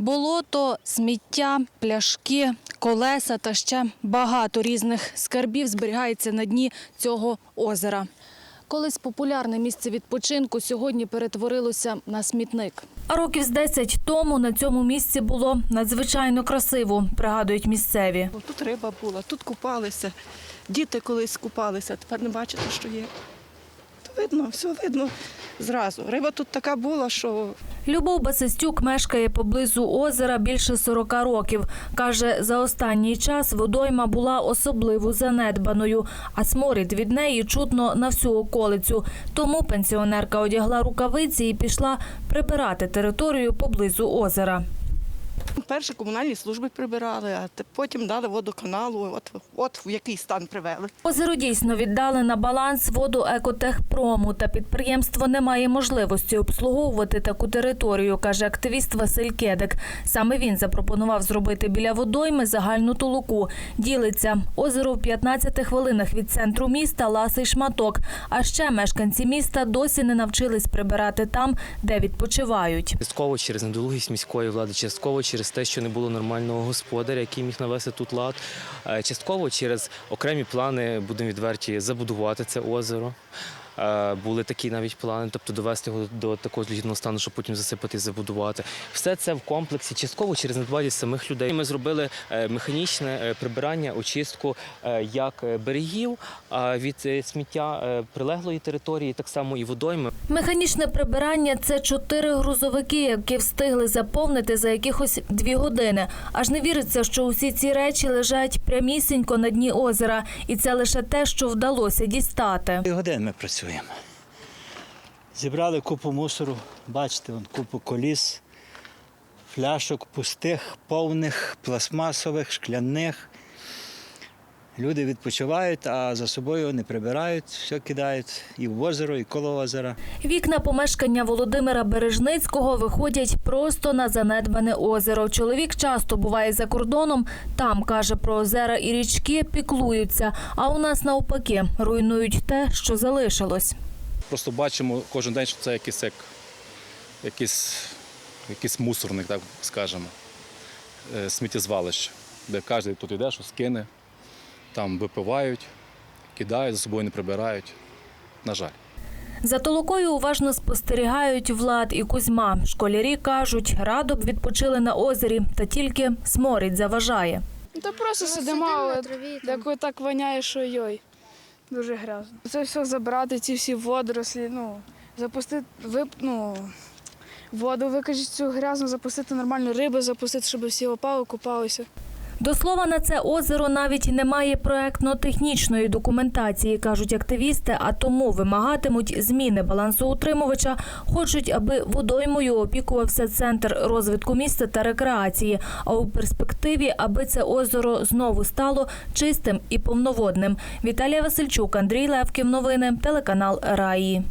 Болото, сміття, пляшки, колеса та ще багато різних скарбів зберігається на дні цього озера. Колись популярне місце відпочинку сьогодні перетворилося на смітник. А років з 10 тому на цьому місці було надзвичайно красиво, пригадують місцеві. Тут риба була, тут купалися. Діти колись купалися, тепер не бачите, що є. То видно, все видно зразу. Риба тут така була, що Любов Басистюк мешкає поблизу озера більше 40 років. Каже, за останній час водойма була особливо занедбаною, а сморід від неї чутно на всю околицю. Тому пенсіонерка одягла рукавиці і пішла прибирати територію поблизу озера. Перші комунальні служби прибирали, а потім дали водоканалу. От, от в який стан привели. Озеро дійсно віддали на баланс воду екотехпрому, та підприємство не має можливості обслуговувати таку територію, каже активіст Василь Кедик. Саме він запропонував зробити біля водойми загальну толоку. Ділиться озеро в 15 хвилинах від центру міста ласий шматок. А ще мешканці міста досі не навчились прибирати там, де відпочивають. Частково через недолугість міської влади, частково через те, що не було нормального господаря, який міг навести тут лад, е, частково через окремі плани, будемо відверті, забудувати це озеро. Е, Були такі навіть плани, тобто довести його до такого злігідного стану, щоб потім засипати і забудувати. Все це в комплексі, частково через недбалість самих людей. Ми зробили е, механічне е, прибирання, очистку як берегів а від сміття прилеглої території, так само і водойми. Механічне прибирання це чотири грузовики, які встигли заповнити за якихось дві години. Аж не віриться, що усі ці речі лежать прямісінько на дні озера, і це лише те, що вдалося дістати. Дві години ми працюємо. Зібрали купу мусору, бачите, вон, купу коліс, фляшок пустих, повних, пластмасових, шкляних. Люди відпочивають, а за собою не прибирають, все кидають і в озеро, і коло озера. Вікна помешкання Володимира Бережницького виходять просто на занедбане озеро. Чоловік часто буває за кордоном. Там каже про озера і річки піклуються. А у нас навпаки руйнують те, що залишилось. Просто бачимо кожен день, що це якийсь як, якийсь, якийсь мусорник, так скажемо, е, сміттєзвалище, де кожен тут йде, що скине, там випивають, кидають, за собою не прибирають. На жаль. За толокою уважно спостерігають Влад і Кузьма. Школярі кажуть, радо б відпочили на озері, та тільки сморід заважає. Ну, Та просто сидимо, але деколи так воняє, що йой. Дуже грязно. Це все забрати, ці всі водорослі, ну, запустити, вип, ну, воду викажіть цю грязну, запустити нормальну рибу, запустити, щоб всі опали, купалися. До слова, на це озеро навіть немає проектно-технічної документації, кажуть активісти, а тому вимагатимуть зміни балансоутримувача. Хочуть, аби водоймою опікувався центр розвитку міста та рекреації. А у перспективі, аби це озеро знову стало чистим і повноводним. Віталія Васильчук, Андрій Левків. Новини, телеканал Раї.